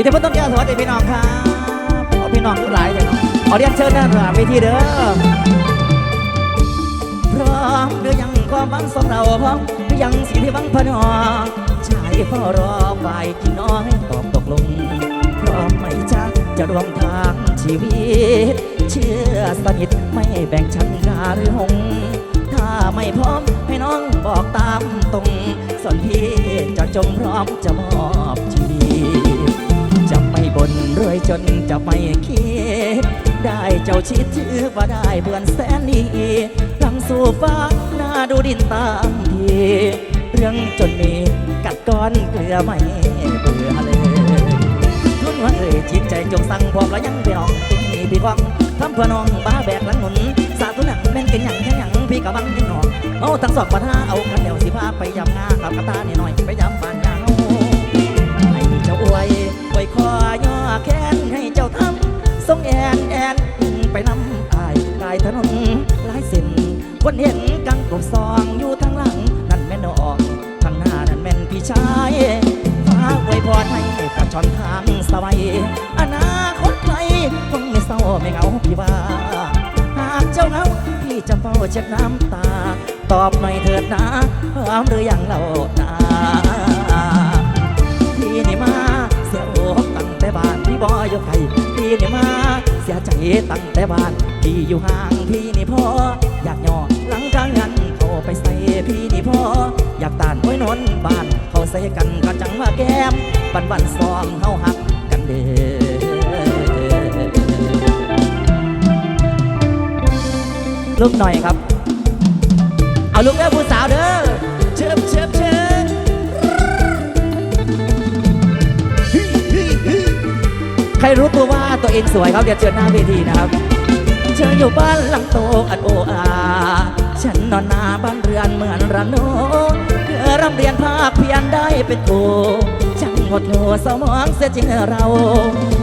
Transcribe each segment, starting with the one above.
อิทธิพลต้องแก้วสวัสดีพี่น้องครับเอพี่น้องทุกหลายเลยเนาะขอเรียนเชิญด้านหลังเวทีเด้อพร้อมหรือยังความหวังสองเราพร้อมหรือยังสิ่งที่หวังพนอชายเฝ้ารอฝ่ายที่น้อยตอบตกลง พร้อมไหมจ๊ะจะรวมทางชีวิต เชื่อสนิทไม่แบ่งชั้นกาหรือหงถ้าไม่พร้อมให้น้องบอกตามตรงส่วนพี่จะจงพร้อมจะมอบชีวิต จะไม่บ่นรวยจนจะไม่คิด ได้เจ้าชิดชื่อว่าได้เพื่อนแสนดีหลังสู่ฟ้าหน้าดูดินตามทีเรื่องจนมีกัดก้อนเกลือไม่เบื่อเลยทุนว่าเอ่ยจิตใจจงสั่งพร้อมแล้วยังพี่น้องพี่พี่ฟังทำเพื่อน้องบ้าแบกหลังหนุนสาธุหนังแม่นกินหยังแค่หยังพี่กะบังยังนองเอาทั้งสองปัญหาเอากันเดี๋ยวสิพาไปยำงาขับกระตานี่หน่อย เห็นกังกบซองอยู่ทางหลัง นั่นแม่นออกทางหน้านั่นแม่นพี่ชายฟ้าอวยพรให้กับชอนทางสบายอนาคตใครคงไม่เศร้าไม่เหงาพี่ว่า หากเจ้าเหงาพี่จะเฝ้าเช็ดน้ำตา ตอบหน่อยเถิดนะพร้อมหรือยังเรานาพี่นี่มาเสียอกตั้งแต่บ้านพี่บอยกไก่พี่นี่มา เสียใจตั้งแต่บ้าน พี่อยู่ห่างพี่นี่พออยากย่อหลังกลางงานเขาไปใส่พี่นี่พออยากตานไว้นอนบ้าน เขาใส่กันก็จังว่าแก้มบันบันซ้อมเฮาหักกันเด้อลูกหน่อยครับ เอาลูกเด้อผู้สาวเด้อเชิบเชิบเชิบใครรู้ตัวว่า ตัวเองสวยครับเดี๋ยวเจอหน้าเวทีนะครับ เธออยู่บ้านหลังโตอันโออาฉันนอนหนาบ้านเรือนเหมือนระโนเธอร่ำเรียนภาคเพียนได้เป็นครูช่างหดหัวสมองเสียจริงเรา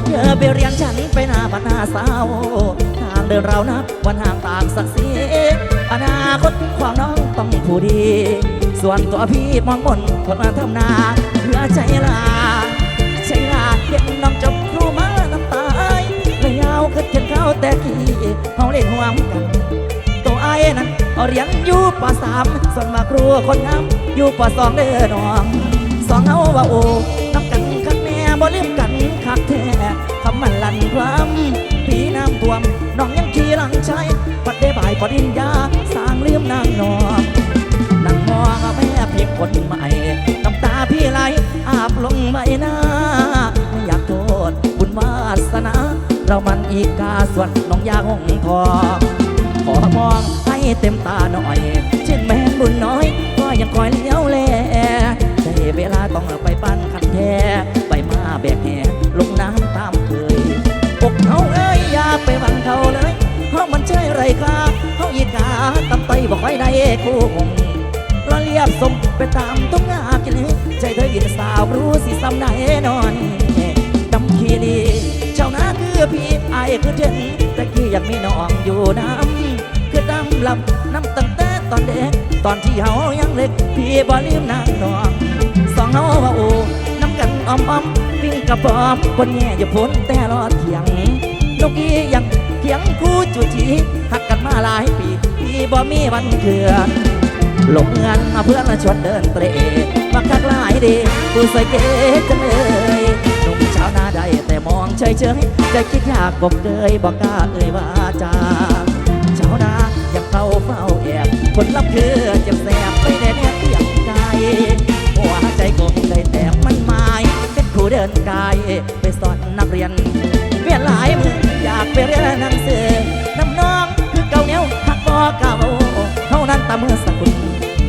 เธอไปเรียนฉันไปหน้าบ้านหน้าสาวทางเดินเรานับวันห่างต่างสักสีอนาคตของน้องต้องผู้ดี ส่วนตัวพี่มองมนคนมาทำนาเพื่อใจลาใช่ลาเห็นน้องจบ แต่กี้เฮาเล่นห่วงกันตัวไอ้ายนั้นเอาเรียนอยู่ปสามส่วนมาครูคนงามอยู่ปสองเด้อน้องสองเอาว่าโอ้น้ำกันคักแม่บ่ลืมกันคักแท้คำมันลั่นความพี่น้ำท่วมน้องยังขี่หลังใช้ปัดได้บ่ายปดินยาสร้างลืมนางนองนั่งมองแม่เพียงคนใหม่น้ำตาพี่ไหลอาบลงใบหน้าไม่อยากโทษบุญวาสนาเรามัน อีกาส่วนน้องยาหงทองขอมองให้เต็มตาหน่อย เช่นแม่บุญน้อย ก็ยังคอยเลี้ยวแลได้เวลาต้องไปปั้นคันแท้ไปมาแบกแห่ลงน้ำตามเคยอกเขาเอ้ยอย่าไปหวังเขาเลยเพราะมันใช่ไรค่ะเขาอีกาตำไตบอกไว้ได้คู่คงเราเรียบสมไปตามต้องงากินใจเธอยินสาวรู้สิซ้ำได้นอนดำขีดี คือพี่ไอายคือเจนต่กี้ยังมีน้องอยู่น้ำคือดำลำน้ำตั้งแต่ตอนเด็ก ตอนที่เฮายังเล็ก พี่บ่ลืมนางน้องสองเฮาว่าโอ้น้ำกันอ้อมอ้อมวิ่งกระป๋อมคนแง่อย่าพ้นแต่รอดเถียงนกอียังเถียงคู่จุจีหักกันมาหลายปี พี่บ่มีวันเถื่อนหลงเงินมาเพื่อนมาชวนเดินเตรมาคักหลายดีกูใส่เก๋จังเลย มองเฉยเฉยๆใจคิดอยากกบเกยบอกกล้าเอ่ยว่าจาชาวนาอยากเข้าเฝ้าแอบผลลัพธ์คือเจ็บแสบไปแน่แน่ที่อย่างกายหัวใจคงได้แต่มันหมายเป็นครูเดินกายไปสอนนักเรียนเปลี่ยนหลายมืออยากไปเรียนหนังสือน้ำน้องคือเก่าเนี้ยหักบ่เก่าเท่านั้นตามมือสกุล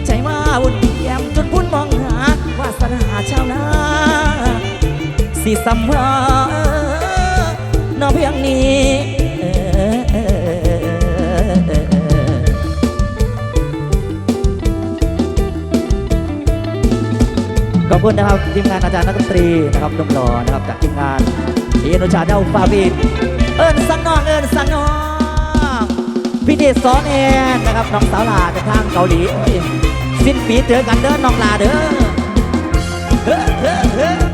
ใจว่าวุ่นแย้มจนพุ่นมองหาวาสนาชาวนาสิสัมภาน้อ เพียงนี้ขอบคุณนะครับทีมงานอาจารย์นักดนตรีนะครับนุ่มหล่อนะครับจากทีมงานเอโนชาเดลฟาบินเอิญสังนองเอิญสังนองพี่เดชสอนแอนนะครับน้องสาวลาจากทางเกาหลีสิ้นปีเจอกันเด้อน้องลาเด้อเฮ้อเฮ้อเฮ้อ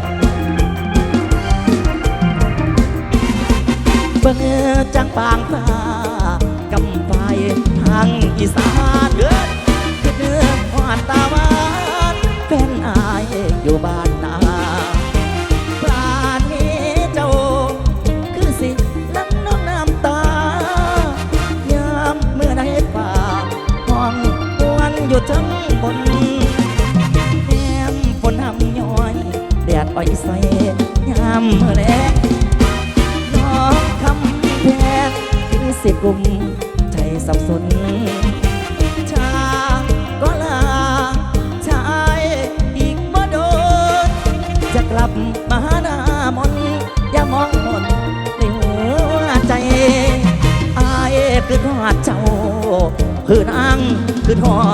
จังปางฟ้ากำไฟทางอีสานเด้อคือเนื้อหวานตาหวานแฟนอายอยู่บ้านนาปราณนี้เจ้า คือสิลังน้องน้ำตายามเมื่อในป่าห้องปวนอยู่ทั้งบนแนมฝนหำย้อยแดดอ้อยใสยามเมื่อแล สิกลุ่มใจสับสน ชาก็ลาชายอีกบ่โดน จะกลับมาหาหน้ามนอย่ามองมนในหัวใจอายคือทอดเจ้า คือนางคือทอด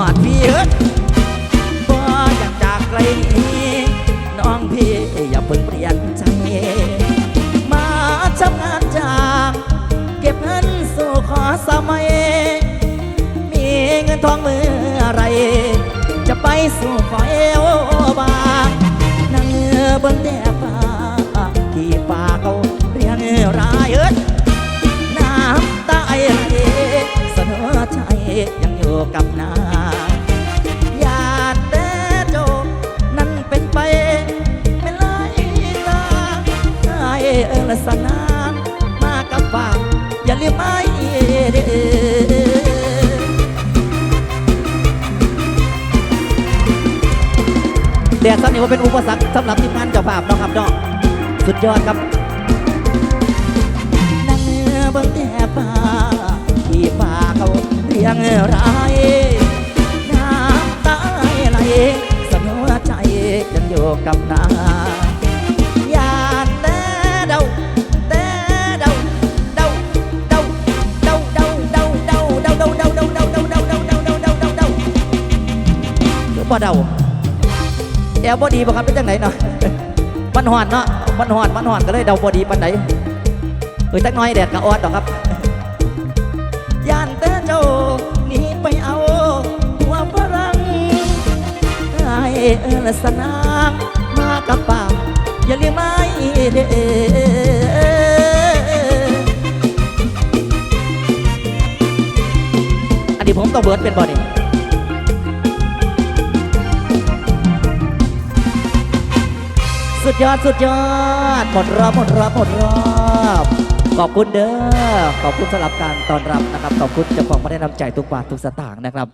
สู่ขอเอวบานั่งเบิ่งแต่ฟ้าที่ป่าเขาเรียงรายเอ้ยน้ำตาไหลเสนอใจยังอยู่กับนาอย่าแต่โจกนั่นเป็นไปไม่ไล่ตาไอเออละสนานมากับฝากอย่าลืมไอ แดดซ้ำนี่ว่าเป็นอุปสรรคสำหรับทีมงานเจ้าภาพเนาะครับเนาะสุดยอดครับนั่งเบิ่งแต่ป่าที่ป่าเขาเรียงรายน้ำตาไหลสนัวใจยังอยู่กับนาอย่าแต่เดาแต่เดาเดาเดาเดาเดาเดาเดาเดาเดาเดาเดาเดาเดาเดาเดาเดาเดาเดาเดา แอลบ่ดีบ่ครับเป็นจังไหนเนาะมันหอนเนาะมันหอนมันหอนก็เลยเดาบ่ดีปานไหนเฮ้ยตักน้อยแดดกะออดดอกครับย่านแต่เจ้าหนีไปเอาหัวฝรั่งไอ้เอลสนางมากับป่าอย่าเลี้ยงไม่เด้อันนี้ผมต้องเบิร์ดเป็นบอด สุดยอดสุดยอดหมดรอบหมดรอบหมดรอบขอบคุณเด้อขอบคุณสำหรับการต้อนรับนะครับขอบคุณเจ้าของมาได้นำใจทุกบาททุกสตางค์นะครับ